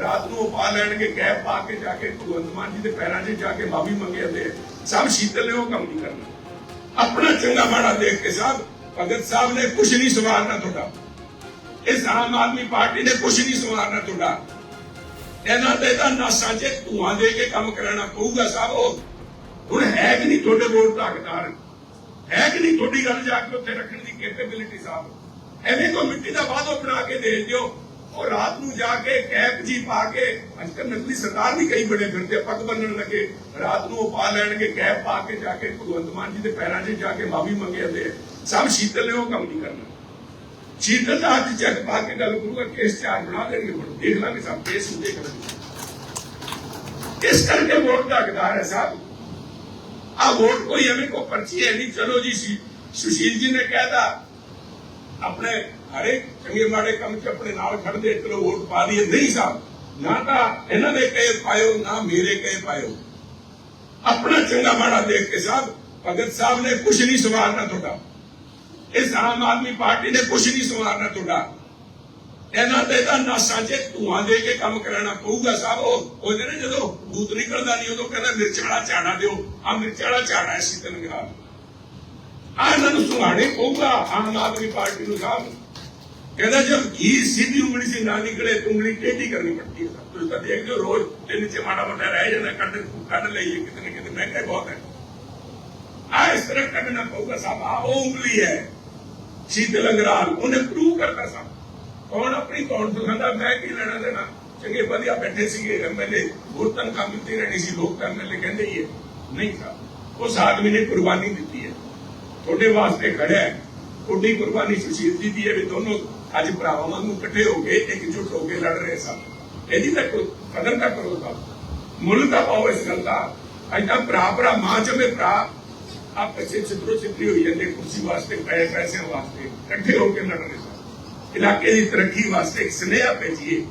ਰਾਤ ਨੂੰ ਪਾ ਲੈਣਗੇ, ਕੈਪ ਪਾ ਕੇ ਜਾ ਕੇ ਭਗਵੰਤ ਮਾਨ ਜੀ ਦੇ ਪੈਰਾਂ 'ਚ ਜਾ ਕੇ ਮਾਫੀ ਮੰਗੇ ਸਭ ਸ਼ੀਤਲ ਨੇ ਉਹ ਕੰਮ ਨਹੀਂ ਕਰਨਾ। ਆਪਣਾ ਚੰਗਾ ਮਾੜਾ ਦੇਖ ਕੇ ਸਾਹਿਬ ਭਗਤ ਸਾਹਿਬ ਨੇ ਕੁਝ ਨਹੀਂ ਸਵਾਰਨਾ ਤੁਹਾਡਾ। ਇਸ ਆਮ ਆਦਮੀ ਪਾਰਟੀ ਨੇ ਕੁਝ ਨਹੀਂ ਸਵਾਰਨਾ ਤੁਹਾਡਾ। ਇਹਨਾਂ ਦੇ ਤਾਂ ਨਾਸਾਂ 'ਚ ਧੂਆਂ ਦੇ ਕੇ ਕੰਮ ਕਰਾਉਣਾ ਪਊਗਾ ਸਾਹਿਬ ਉਹ। ਹੁਣ ਹੈ ਕਿ ਨਹੀਂ ਤੁਹਾਡੇ ਵੋਟ ਦਾ ਹੈ ਕਿ ਨਹੀਂ ਤੁਹਾਡੀ ਗੱਲ ਜਾ ਕੇ ਉੱਥੇ ਰੱਖਣ ਦੀ ਕੈਪੇਬਿਲਿਟੀ ਸਾਹਿਬ ਐਵੇਂ ਕੋਈ ਮਿੱਟੀ ਦਾ ਵਾਅਦਾ ਬਣਾ ਕੇ ਦੇ ਦਿਓ। ਔਰ ਰਾਤ ਨੂੰ ਜਾ ਕੇ ਕੈਪ ਜੀ ਪਾ ਕੇ, ਅੱਜ ਨਕਲੀ ਸਰਦਾਰ ਵੀ ਕਈ ਬੜੇ ਫਿਰਦੇ ਪੱਗ ਬੰਨਣ ਲੱਗੇ। ਰਾਤ ਨੂੰ ਉਹ ਪਾ ਲੈਣਗੇ ਕੈਪ ਪਾ ਕੇ ਜਾ ਕੇ, ਭਗਵੰਤ ਮਾਨ ਜੀ ਦੇ ਪੈਰਾਂ 'ਚ ਜਾ ਕੇ ਮਾਫੀ ਮੰਗੇ ਸਭ ਸ਼ੀਤਲ ਨੇ ਉਹ ਕੰਮ ਨਹੀਂ ਕਰਨਾ। ਸ਼ੀਤਲ ਦਾ ਹੱਥ ਚੱਕ ਪਾ ਕੇ ਗੱਲ ਕਰੂਗਾ ਕੇਸ ਚਾਰ ਬਣਾ ਦੇਣਗੇ ਹੁਣ। ਦੇਖ ਲਾਂਗੇ ਸਭ ਕੇਸ ਨੂੰ ਦੇਖ ਲਾਂਗੇ। ਇਸ ਕਰਕੇ ਵੋਟ ਦਾ ਹੱਕਦਾਰ ਹੈ ਸਾਹਿਬ ਆ ਵੋਟ ਕੋਈ ਐਵੇਂ ਕੋ ਪਰਚੀ ਹੈ ਨਹੀਂ। ਚਲੋ ਜੀ, ਸੀ ਸੁਸ਼ੀਲ ਜੀ ਨੇ ਕਹਿਤਾ ਆਪਣੇ ਹਰੇਕ ਚੰਗੇ ਮਾੜੇ ਕੰਮ ਚ ਆਪਣੇ ਨਾਲ ਖੜਦੇ ਚਲੋ ਵੋਟ ਪਾ ਦਈਏ ਨਹੀਂ ਸਾਹਿਬ ਨਾ ਤਾਂ ਇਹਨਾਂ ਦੇ ਕਹੇ ਪਾਇਓ, ਨਾ ਮੇਰੇ ਕਹੇ ਪਾਇਓ। ਆਪਣਾ ਚੰਗਾ ਮਾੜਾ ਦੇਖ ਕੇ ਸਾਹਿਬ ਭਗਤ ਸਾਹਿਬ ਨੇ ਕੁਝ ਨਹੀਂ ਸਵਾਰਨਾ ਤੁਹਾਡਾ। ਇਸ ਆਮ ਆਦਮੀ ਪਾਰਟੀ ਨੇ ਕੁਝ ਨਹੀਂ ਸਵਾਰਨਾ ਤੁਹਾਡਾ। ਇਹਨਾਂ ਦੇ ਤਾਂ ਨਾਸਾਂ 'ਚ ਧੂਆਂ ਦੇ ਕੇ ਕੰਮ ਕਰਾਉਣਾ ਪਊਗਾ ਸਾਹਿਬ ਉਹ ਉਹ ਜਿਹੜੇ ਜਦੋਂ ਭੂਤ ਨਿਕਲਦਾ ਨਹੀਂ, ਉਦੋਂ ਕਹਿੰਦਾ ਮਿਰਚ ਵਾਲਾ ਝਾੜਾ ਦਿਓ। ਆ ਮਿਰਚ ਵਾਲਾ ਝਾੜਾ ਹੈ ਸੀਤਨ ਵਿਹਾਰ ਆ ਇਹਨਾਂ ਨੂੰ ਸੁਹਾਣੇ ਪਊਗਾ ਆਮ ਆਦਮੀ ਪਾਰਟੀ ਨੂੰ ਸਾਹਿਬ ਕਹਿੰਦਾ ਜਦ ਘੀ ਸਿੱਧੀ ਉਂਗਲੀ से ਨਾ ਨਿਕਲੇ तो ਉਂਗਲੀ ਟੇਢੀ ਕਰਨੀ ਪੜਤੀ ਹੈ ਤੁਸੀਂ ਤਾਂ ਦੇਖਦੇ ਹੋ ਰੋਜ਼ ਤੇ ਨੀਚੇ ਮਾੜਾ ਮੋਟਾ ਰਹਿ ਜਾਂਦਾ ਕੱਢ ਕੱਢ ਲਈਏ ਕਿਤੇ ਨਾ ਕਿਤੇ ਮਹਿੰਗਾ ਬਹੁਤ ਹੈ ਆ ਇਸ ਤਰ੍ਹਾਂ ਕੱਢਣਾ ਪਊਗਾ ਸਾਹਿਬ ਆ ਉਹ ਉਂਗਲੀ ਹੈ ਸ਼ੀਤਲ ਅੰਗਰਾਲ ਉਹਨੇ ਪ੍ਰੂਵ ਕਰਤਾ ਸਾਹਿਬ ਕੌਣ ਆਪਣੀ ਕੌਣ ਦਿਖਾਉਂਦਾ ਮੈਂ ਕੀ ਲੈਣਾ ਦੇਣਾ ਚੰਗੇ ਵਧੀਆ ਬੈਠੇ ਸੀਗੇ ਐਮਐਲਏ ਹੋਰ ਤਨਖਾਹ ਮਿਲਦੀ ਰਹਿਣੀ ਸੀ ਲੋਕ ਤਾਂ ਐਮਐਲਏ ਕਹਿੰਦੇ ਹੀ ਹੈ ਨਹੀਂ ਸਾਹਿਬ ਉਸ ਆਦਮੀ ਨੇ ਕੁਰਬਾਨੀ ਦਿੱਤੀ ਹੈ ਤੁਹਾਡੇ ਵਾਸਤੇ ਖੜਿਆ ਹੈ। ਤੁਹਾਡੀ ਕੁਰਬਾਨੀ ਸੁਸ਼ੀਲ ਜੀ ਦੀ ਹੈ ਵੀ ਦੋਨੋਂ ਅੱਜ ਭਰਾਵਾਂ ਵਾਂਗੂ ਇਕੱਠੇ ਹੋ ਕੇ ਇਕਜੁੱਟ ਹੋ ਕੇ ਲੜ ਰਹੇ ਸਨ। ਇਹਦੀ ਤਾਂ ਕੋਈ ਕਦਰ ਤਾਂ ਕਰੋ ਸਾਹਿਬ ਮੁੱਲ ਤਾਂ ਪਾਓ ਇਸ ਗੱਲ ਦਾ। ਅੱਜ ਤਾਂ ਭਰਾ ਭਰਾ ਮਾਂ ਚਮੇ ਭਰਾ ਆਪਸ ਵਿੱਚ ਛਿੱਤਰੋ ਛਿੱਤਰੀ ਹੋਈ ਜਾਂਦੇ, ਕੁਰਸੀ ਵਾਸਤੇ ਪੈਸੇ ਵਾਸਤੇ ਇਕੱਠੇ ਹੋ ਕੇ ਲੜ ਰਹੇ ਸਨ। ਇਲਾਕੇ ਦੀ ਤਰੱਕੀ ਵਾਸਤੇ ਇੱਕ ਸੁਨੇਹਾ ਭੇਜੀਏ।